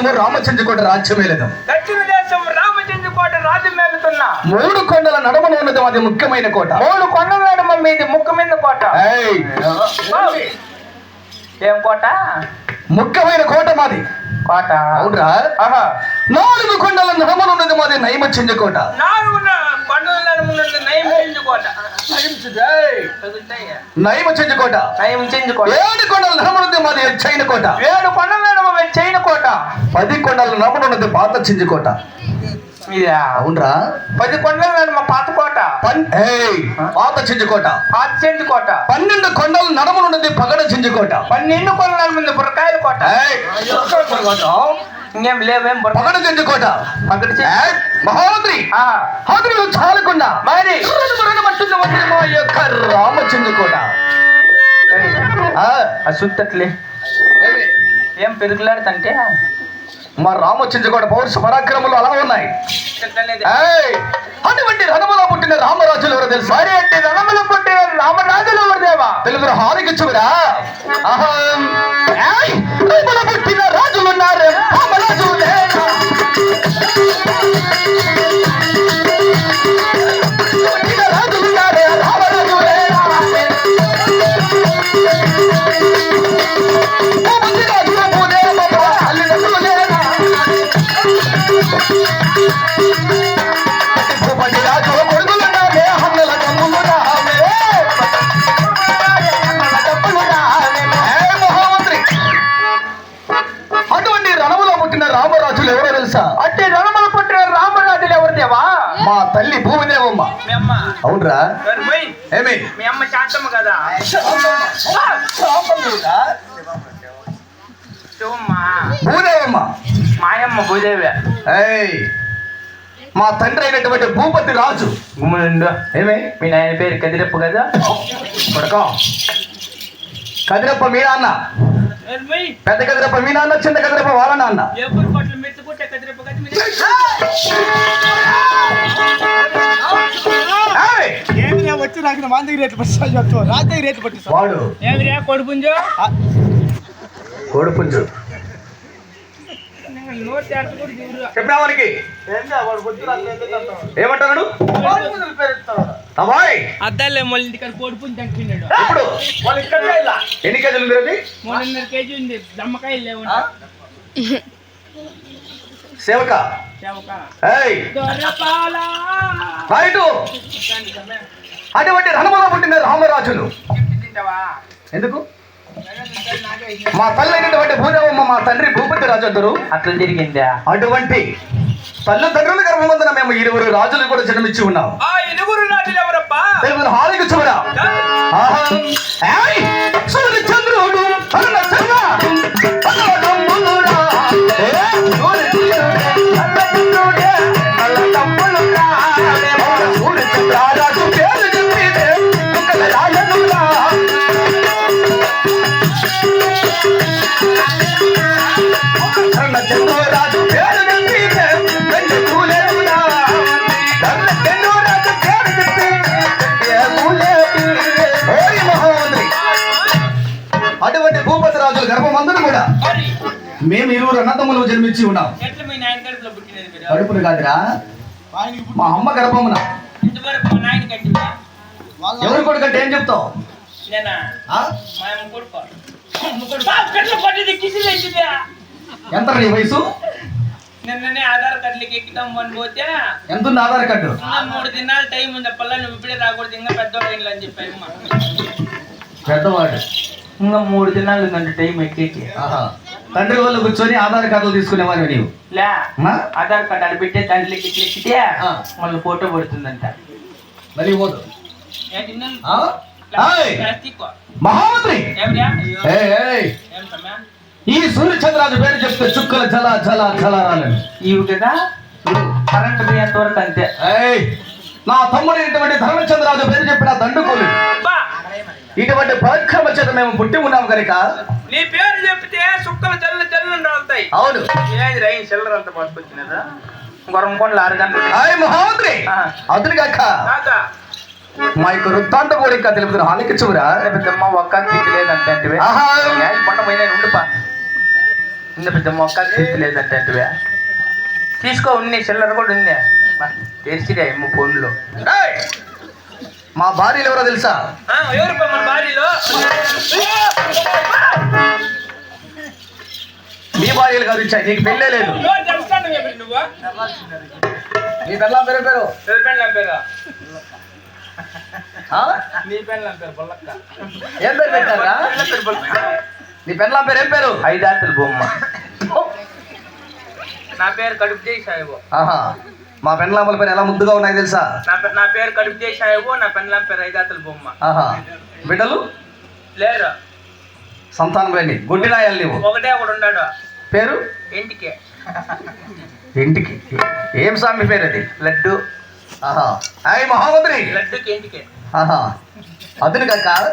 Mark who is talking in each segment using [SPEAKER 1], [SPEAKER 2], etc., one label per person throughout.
[SPEAKER 1] దేశము రామచంద్రకోట రాజ్యమేలదు.
[SPEAKER 2] దక్షిణ దేశం రామచంద్ర కోట రాజు మేలుతున్నా
[SPEAKER 1] మూడు కొండల నడుమన ఉన్నది అది ముఖ్యమైన కోట.
[SPEAKER 2] మూడు కొండల నడుమ మీది మీద కోట! ఏం కోట?
[SPEAKER 1] ముఖ్యమైన కోట మాది.
[SPEAKER 2] కోట.
[SPEAKER 1] అవునరా?
[SPEAKER 2] ఆహా.
[SPEAKER 1] నాలుగు కొండల నడుమన ఉన్నది మాది నైమచంద్ర కోట
[SPEAKER 2] నాలుగు కొండల నడుమ ఉన్నది నయమచింజు కోట?
[SPEAKER 1] నైమచంద్ర కోట
[SPEAKER 2] నయమచింజు కోట
[SPEAKER 1] ఏడు కొండల నడుమన ఉన్నది మాది చైన కోట.
[SPEAKER 2] ఏడు కొండల నడుమ చైన కోట
[SPEAKER 1] పది కొండల నడుమన ఉన్నది పాత చింజు కోట.
[SPEAKER 2] ఇదా
[SPEAKER 1] అవునరా?
[SPEAKER 2] పది కొండల నడుమ పాత కోట.
[SPEAKER 1] పాత చింజు కోట.
[SPEAKER 2] పాత చెంది కోట.
[SPEAKER 1] పన్నెండు కొండల నడుమన ఉన్నది పగడ చింజు కోట.
[SPEAKER 2] పన్నెండు కొండల ముందు బుర్రకాయల కోట. ఇంకేం లేవేం
[SPEAKER 1] పగడ చింజు కోట.
[SPEAKER 2] పగడ ఆ,
[SPEAKER 1] హాదులు చాలకుండా.
[SPEAKER 2] మరి?
[SPEAKER 1] వంటి మా యొక్క రామచంద్ర కోట.
[SPEAKER 2] ఏయ్,
[SPEAKER 1] ఆ,
[SPEAKER 2] సుత్తట్లే? ఏం పెరుగులాడుతంటే?
[SPEAKER 1] మా రామచంద్ర కోట పౌరుష పరాక్రమాలు అలా ఉన్నాయి. అటువంటి రణములో పుట్టిన రామరాజులు ఎవరో తెలుసు?
[SPEAKER 2] మరి అంటే రణములు పుట్టిన రామరాజులు
[SPEAKER 1] తెలుగు చూరా అహం. ఏయ్, రణములో పుట్టిన రాజులున్నారు. రామరాజు అవునరా? ఏమి
[SPEAKER 2] మీ? అమ్మ శాంతమ్మ కదా.
[SPEAKER 1] భూదేవమ్మ.
[SPEAKER 2] మాయమ్మ భూదేవి.
[SPEAKER 1] ఏయ్ మా తండ్రి అయినటువంటి భూపతి రాజు.
[SPEAKER 2] గుమ్మలుండు
[SPEAKER 1] ఏమే
[SPEAKER 2] మీ? నాయన పేరు కదిరప్ప కదా?
[SPEAKER 1] కొడక. కదిరప్ప మీ నాన్న? పెద్ద కదిరప్ప మీ నాన్న చిన్న కదిరప్ప వాళ్ళ నాన్న.
[SPEAKER 2] కదిరప్ప!
[SPEAKER 3] ఏమిరా వచ్చి నాకు మా దగ్గర రేట్లు పట్టిస్తా చెప్తావు రాజు దగ్గర రేట్లు పట్టిస్తా.
[SPEAKER 1] వాడు.
[SPEAKER 2] ఏమిరా కొడుపుంజో?
[SPEAKER 1] కోడిపుంజు. చెప్పినా వానికి. ఏమంటున్నాడు
[SPEAKER 2] అద్దాలే మళ్ళీ ఇంటికాడ కోడిపుంజి
[SPEAKER 1] ఇప్పుడు? ఎన్ని కేజీలు ఉంది
[SPEAKER 2] మూడున్నర కేజీ ఉంది. దమ్మకాయలు లేవు
[SPEAKER 1] సేవక?
[SPEAKER 2] చెవక
[SPEAKER 1] ఏయ్.
[SPEAKER 2] దొరపాల.
[SPEAKER 1] రైటు అటువంటి రణములో పుట్టిన రామరాజులు.
[SPEAKER 2] తింటావా?
[SPEAKER 1] ఎందుకు? మా తల్లి అయినటువంటి భూదేవమ్మ మా తండ్రి భూపతి రాజు
[SPEAKER 2] అట్లా తిరిగిందా
[SPEAKER 1] అటువంటి తల్లిదండ్రుల గర్భమందున మేము ఇరువురు రాజులు కూడా జన్మించి ఉన్నాం.
[SPEAKER 2] ఎవరప్పా
[SPEAKER 1] తెలుగు హాలికి చూడ చంద్రుడు, మేము ఇరువురు అన్నదమ్ములు జన్మించి ఉన్నాం.
[SPEAKER 2] కడుపులో
[SPEAKER 1] కాదురా. మా అమ్మ గర్భమున. ఎవరి ఏం చెప్తావు?
[SPEAKER 2] కొడుకో? పట్టింది కిసిలు వచ్చిందా
[SPEAKER 1] ఎంత నీ వయసు?
[SPEAKER 2] నిన్ననే ఆధార్ కార్డులకి ఎక్కుతాం అని పోతే
[SPEAKER 1] ఎంత ఉంది ఆధార్ కార్డు?
[SPEAKER 2] మూడు దినాలు టైం ఉంది పల్ల నువ్వు ఇప్పుడే రాకూడదు ఇంకా పెద్దోడు అని చెప్పి అమ్మ.
[SPEAKER 1] పెద్దవాడు
[SPEAKER 2] ఇంకా మూడు దినాలు ఉందండి టైం ఎక్కేకి.
[SPEAKER 1] ఆహా. తండ్రి వాళ్ళు కూర్చొని ఆధార్ కార్డులు తీసుకునేవారు నీవు?
[SPEAKER 2] లే
[SPEAKER 1] ఆ?
[SPEAKER 2] ఆధార్ కార్డు ఆడ పెట్టే దాంట్లో ఇట్లా ఎక్కితే
[SPEAKER 1] ఆ.
[SPEAKER 2] మళ్ళీ ఫోటో పడుతుందంట.
[SPEAKER 1] మరి పోదు. మహామంత్రి! ఈ సూర్యచంద్రాజు పేరు చెప్తే చుక్కలు జల జల జల
[SPEAKER 2] ఇవి కదా? కరెంట్ పోయేంత వరకు అంతే.
[SPEAKER 1] ఏయ్! నా తమ్ముడు ఇటువంటి ధర్మచంద్రరాజు పేరు చెప్పిన దండుకోలు.
[SPEAKER 2] బా,
[SPEAKER 1] ఇటువంటి పరాక్రమ చేత మేము పుట్టి ఉన్నాం కనుక
[SPEAKER 2] నీ పేరు చెప్తే సుక్కలు జల్లు జల్లు రాలుతాయి.
[SPEAKER 1] అవును.
[SPEAKER 2] ఏది రైన్ చిల్లర అంతా పట్టుకొచ్చినదా? గురం కొండలు ఆరు గంటలు.
[SPEAKER 1] ఆయ్ మహామంత్రి
[SPEAKER 2] ఆ.
[SPEAKER 1] అతని కాక.
[SPEAKER 2] కాక
[SPEAKER 1] మా యొక్క వృత్తాంత కూడా ఇంకా తెలుపుతున్న హాలికి చూరా
[SPEAKER 2] పెద్దమ్మ ఒక్క స్థితి లేదంటే పోయినా ఉండిపా. ఇంత పెద్ద మొక్క తీసి లేదంటే అంటువే. తీసుకో ఉంది చిల్లర కూడా ఉంది. తెరిచిరా ఏమో ఫోన్లో.
[SPEAKER 1] ఏయ్! మా భార్యలు ఎవరో తెలుసా?
[SPEAKER 2] ఎవరు మన భార్యలు?
[SPEAKER 1] కాదు ఇచ్చాయి నీకు పెళ్ళే లేదు.
[SPEAKER 2] నువ్వు
[SPEAKER 1] నీ పెళ్ళాం పేరు పేరు?
[SPEAKER 2] పెళ్ళి పేరు?
[SPEAKER 1] ఆ?
[SPEAKER 2] నీ పెళ్ళి పేరు బొల్లక్క.
[SPEAKER 1] ఏం పేరు పెట్టారా? నీ పెళ్ళాం పేరు ఏం పేరు?
[SPEAKER 2] ఐదాతుల బొమ్మ. నా పేరు కడుపు చేయి సాయిబు.
[SPEAKER 1] ఆహా మా పెళ్ళాంల పేరు ఎలా ముద్దుగా ఉన్నాయి తెలుసా?
[SPEAKER 2] నా పేరు కడుపు చేయి సాయిబు నా పెళ్ళం పేరు ఐదాతుల బొమ్మ.
[SPEAKER 1] ఆహా బిడ్డలు?
[SPEAKER 2] లేరు.
[SPEAKER 1] సంతానం లేని గుడ్డినాయాలు నీవు.
[SPEAKER 2] ఒకటే ఒకడు ఉన్నాడు.
[SPEAKER 1] పేరు?
[SPEAKER 2] ఇంటికి.
[SPEAKER 1] ఇంటికి. ఏం స్వామి పేరు అది?
[SPEAKER 2] లడ్డు.
[SPEAKER 1] ఆహా. అయ్ మహామంత్రి!
[SPEAKER 2] లడ్డుకి ఇంటికి.
[SPEAKER 1] కాక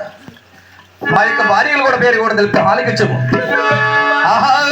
[SPEAKER 1] మా యొక్క భార్యలు కూడా పేరు కూడా తెలిపి ఆలకించము అహం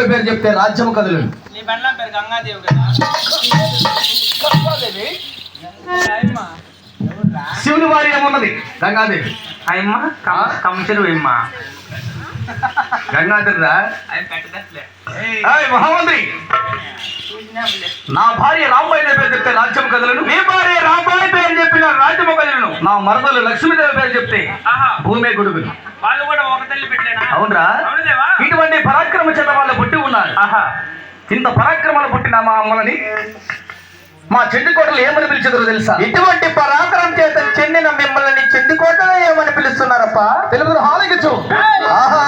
[SPEAKER 1] భార్య రాంబాయి దేవి పేరు చెప్తే రాజ్యము కదులు
[SPEAKER 2] నీ పెళ్ళం పేరు గంగాదేవి కదా?
[SPEAKER 1] శివుని భార్య ఏమున్నది? గంగాదేవి.
[SPEAKER 2] అయ్యమ్మ కంచెలు అయ్యమ్మ
[SPEAKER 1] గంగాదేవి రా
[SPEAKER 2] అవి పెట్టదట్లే.
[SPEAKER 1] ఏయ్ మహామంత్రి! నా భార్య రాంబాయి పేరు చెప్తే రాజ్యము కదులను?
[SPEAKER 2] నీ భార్య రాబాయి పేరు చెప్పిన రాజ్యము కదలను.
[SPEAKER 1] నా మరదలు లక్ష్మీదేవి పేరు చెప్తే
[SPEAKER 2] ఆహా.
[SPEAKER 1] భూమే గొడుగులు
[SPEAKER 2] వాళ్ళు కూడా ఒక తల్లి పెట్టలేనా
[SPEAKER 1] అవునరా? ఇటువంటి పరాక్రమ చేత వాళ్ళు పుట్టి ఉన్నారు.
[SPEAKER 2] ఆహా.
[SPEAKER 1] ఇంత పరాక్రమాలు పుట్టిన మా అమ్మలని మా చెడ్డి కోటలు ఏమని పిలిచేదో తెలుసా?
[SPEAKER 2] ఇటువంటి పరాక్రమం చేత చెందిన మిమ్మల్ని చెందికోటలో ఏమని పిలుస్తున్నారప్ప?
[SPEAKER 1] తెలుగు హాలకిచ్చు ఆహా.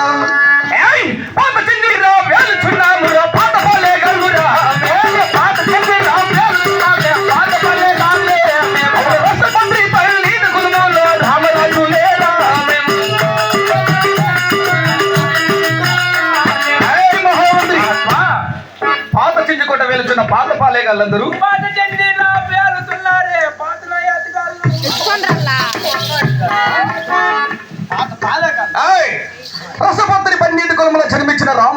[SPEAKER 3] కాదు.
[SPEAKER 1] ఏయ్ రసపండ్రి పన్నీటి కులములో జన్మించిన రామ